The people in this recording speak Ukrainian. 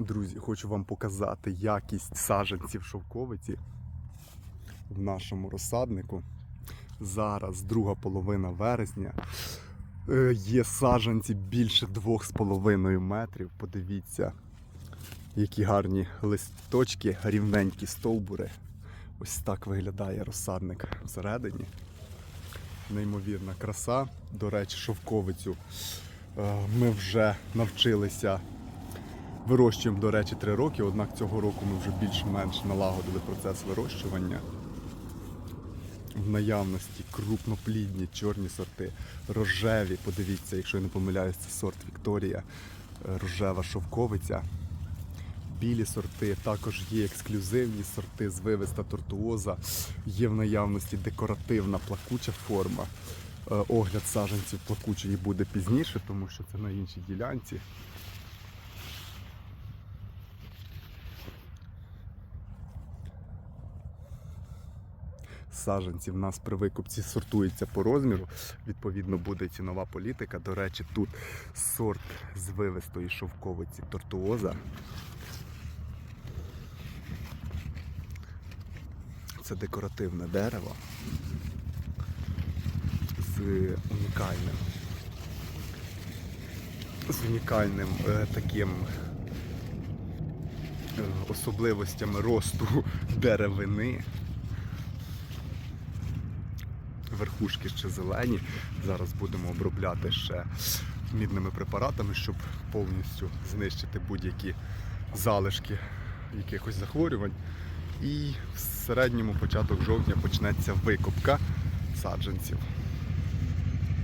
Друзі, хочу вам показати якість саджанців шовковиці в нашому розсаднику. Зараз друга половина вересня. Е, Є саджанці більше 2,5 метрів. Подивіться, які гарні листочки, рівненькі стовбури. Ось так виглядає розсадник всередині. Неймовірна краса. До речі, шовковицю е, ми вже навчилися Вирощуємо, до речі, три роки, однак цього року ми вже більш-менш налагодили процес вирощування. В наявності крупноплідні чорні сорти, рожеві. Подивіться, якщо я не помиляюсь, це сорт Вікторія, рожева шовковиця. Білі сорти, також є ексклюзивні сорти з вивиста тортуоза, є в наявності декоративна плакуча форма. Е, Огляд саджанців плакучої буде пізніше, тому що це на іншій ділянці. Саджанці в нас при викупці сортується по розміру. Відповідно, буде цінова політика. До речі, тут сорт з вивистої шовковиці тортуоза. Це декоративне дерево з унікальним. З унікальним е, таким е, особливостями росту деревини. Верхушки ще зелені. Зараз будемо обробляти ще мідними препаратами, щоб повністю знищити будь-які залишки якихось захворювань. І в середньому початок жовтня почнеться викопка саджанців.